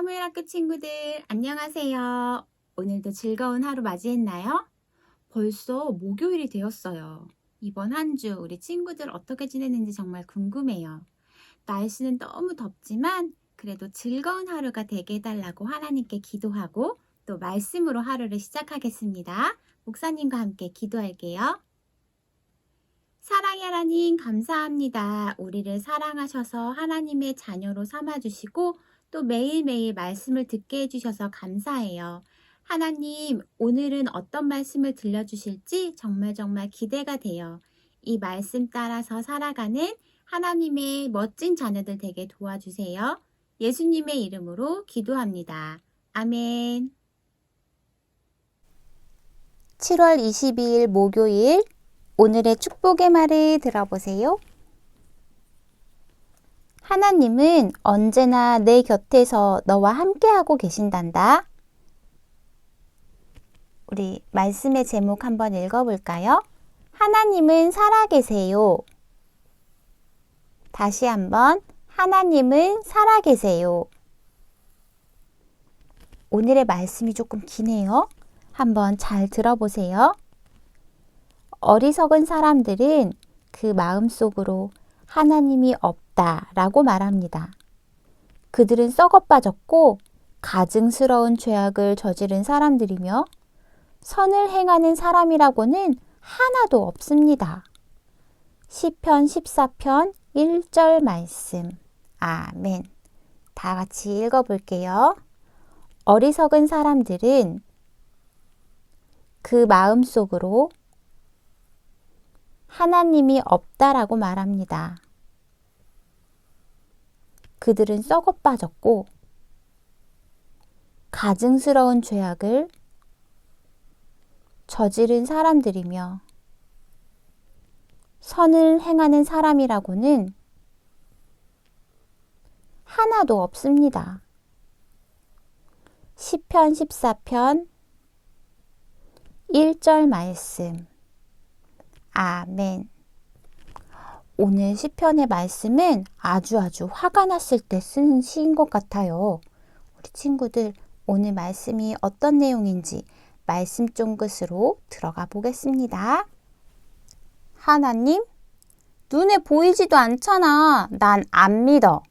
사무엘 학교 친구들, 안녕하세요. 오늘도 즐거운 하루 맞이했나요? 벌써 목요일이 되었어요. 이번 한 주 우리 친구들 어떻게 지냈는지 정말 궁금해요. 날씨는 너무 덥지만 그래도 즐거운 하루가 되게 해달라고 하나님께 기도하고 또 말씀으로 하루를 시작하겠습니다. 목사님과 함께 기도할게요. 사랑의 하나님 감사합니다. 우리를 사랑하셔서 하나님의 자녀로 삼아주시고 또 매일매일 말씀을 듣게 해주셔서 감사해요. 하나님, 오늘은 어떤 말씀을 들려주실지 정말 정말 기대가 돼요. 이 말씀 따라서 살아가는 하나님의 멋진 자녀들 되게 도와주세요. 예수님의 이름으로 기도합니다. 아멘. 7월 22일 목요일 오늘의 축복의 말을 들어보세요. 하나님은 언제나 내 곁에서 너와 함께하고 계신단다. 우리 말씀의 제목 한번 읽어볼까요? 하나님은 살아계세요. 다시 한번 하나님은 살아계세요. 오늘의 말씀이 조금 기네요. 한번 잘 들어보세요. 어리석은 사람들은 그 마음속으로 하나님이 없 다 라고 말합니다. 그들은 썩어 빠졌고 가증스러운 죄악을 저지른 사람들이며 선을 행하는 사람이라고는 하나도 없습니다. 시편 14편 1절 말씀. 아멘. 다 같이 읽어 볼게요. 어리석은 사람들은 그 마음 속으로 하나님이 없다라고 말합니다. 그들은 썩어 빠졌고 가증스러운 죄악을 저지른 사람들이며 선을 행하는 사람이라고는 하나도 없습니다. 시편 14편 1절 말씀. 아멘. 오늘 시편의 말씀은 아주 아주 화가 났을 때 쓰는 시인 것 같아요. 우리 친구들 오늘 말씀이 어떤 내용인지 말씀 쫑긋으로 들어가 보겠습니다. 하나님, 눈에 보이지도 않잖아. 난 안 믿어.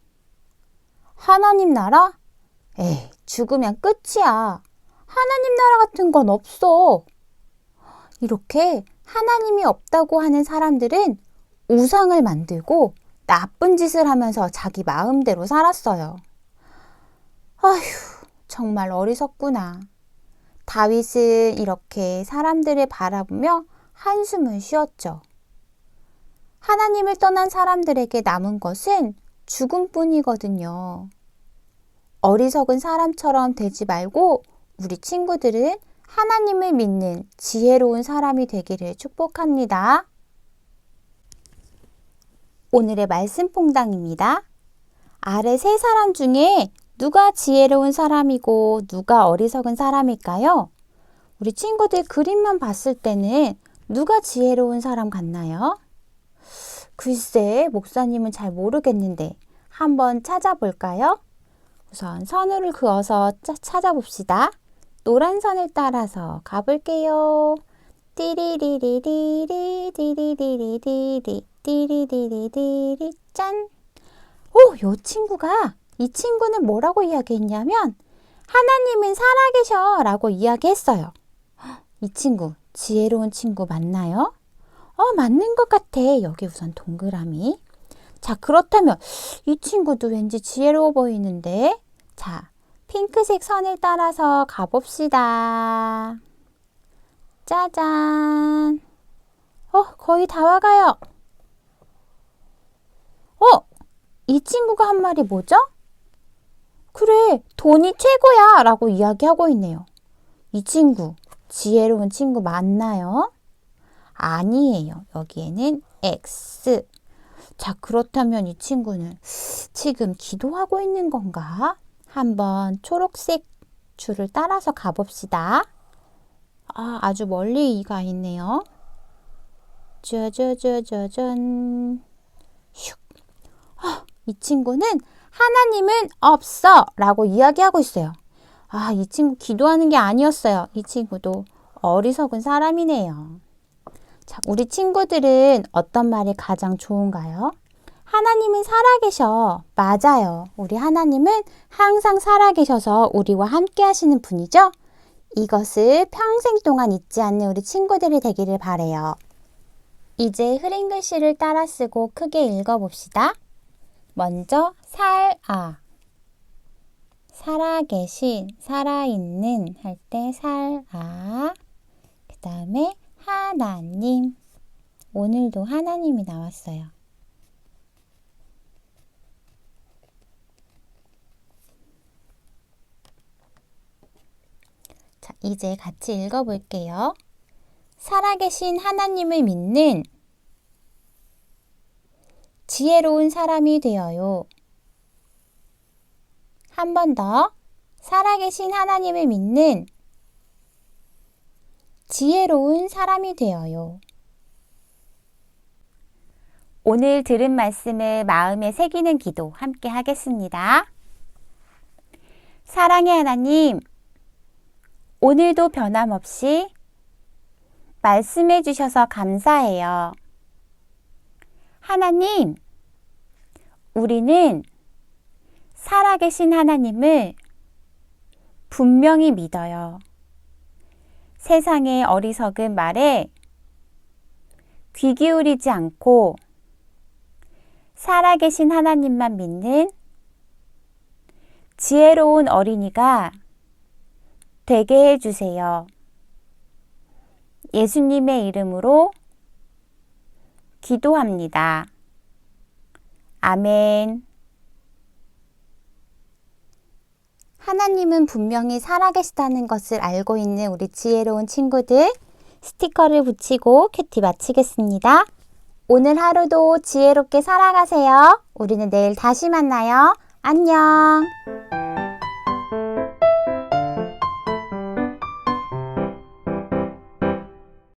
하나님 나라? 에이, 죽으면 끝이야. 하나님 나라 같은 건 없어. 이렇게 하나님이 없다고 하는 사람들은 우상을 만들고 나쁜 짓을 하면서 자기 마음대로 살았어요. 아휴, 정말 어리석구나. 다윗은 이렇게 사람들을 바라보며 한숨을 쉬었죠. 하나님을 떠난 사람들에게 남은 것은 죽음뿐이거든요. 어리석은 사람처럼 되지 말고 우리 친구들은 하나님을 믿는 지혜로운 사람이 되기를 축복합니다. 오늘의 말씀 퐁당입니다. 아래 세 사람 중에 누가 지혜로운 사람이고 누가 어리석은 사람일까요? 우리 친구들 그림만 봤을 때는 누가 지혜로운 사람 같나요? 글쎄, 목사님은 잘 모르겠는데 한번 찾아볼까요? 우선 선을 그어서 찾아봅시다. 노란 선을 따라서 가볼게요. 띠리리리리리 띠리리리리리 띠리리리리리 짠! 오, 요 친구가 이 친구는 뭐라고 이야기했냐면 하나님은 살아계셔 라고 이야기했어요. 이 친구 지혜로운 친구 맞나요? 어, 맞는 것 같아. 여기 우선 동그라미. 자, 그렇다면 이 친구도 왠지 지혜로워 보이는데. 자, 핑크색 선을 따라서 가봅시다. 짜잔. 어, 거의 다 와가요. 어, 이 친구가 한 말이 뭐죠? 그래, 돈이 최고야 라고 이야기하고 있네요. 이 친구, 지혜로운 친구 맞나요? 아니에요. 여기에는 X. 자, 그렇다면 이 친구는 지금 기도하고 있는 건가? 한번 초록색 줄을 따라서 가봅시다. 아, 아주 멀리 이가 있네요. 짜자자자잔. 슉. 아, 이 친구는 하나님은 없어 라고 이야기하고 있어요. 아, 이 친구 기도하는 게 아니었어요. 이 친구도 어리석은 사람이네요. 자, 우리 친구들은 어떤 말이 가장 좋은가요? 하나님은 살아계셔. 맞아요. 우리 하나님은 항상 살아계셔서 우리와 함께 하시는 분이죠? 이것을 평생 동안 잊지 않는 우리 친구들이 되기를 바래요. 이제 흐린 글씨를 따라 쓰고 크게 읽어봅시다. 먼저 살아. 살아계신, 살아있는 할 때 살아. 그 다음에 하나님. 오늘도 하나님이 나왔어요. 이제 같이 읽어볼게요. 살아계신 하나님을 믿는 지혜로운 사람이 되어요. 한 번 더. 살아계신 하나님을 믿는 지혜로운 사람이 되어요. 오늘 들은 말씀을 마음에 새기는 기도 함께 하겠습니다. 사랑의 하나님, 오늘도 변함없이 말씀해 주셔서 감사해요. 하나님, 우리는 살아계신 하나님을 분명히 믿어요. 세상의 어리석은 말에 귀 기울이지 않고 살아계신 하나님만 믿는 지혜로운 어린이가 되게 해주세요. 예수님의 이름으로 기도합니다. 아멘. 하나님은 분명히 살아계시다는 것을 알고 있는 우리 지혜로운 친구들 스티커를 붙이고 큐티 마치겠습니다. 오늘 하루도 지혜롭게 살아가세요. 우리는 내일 다시 만나요. 안녕.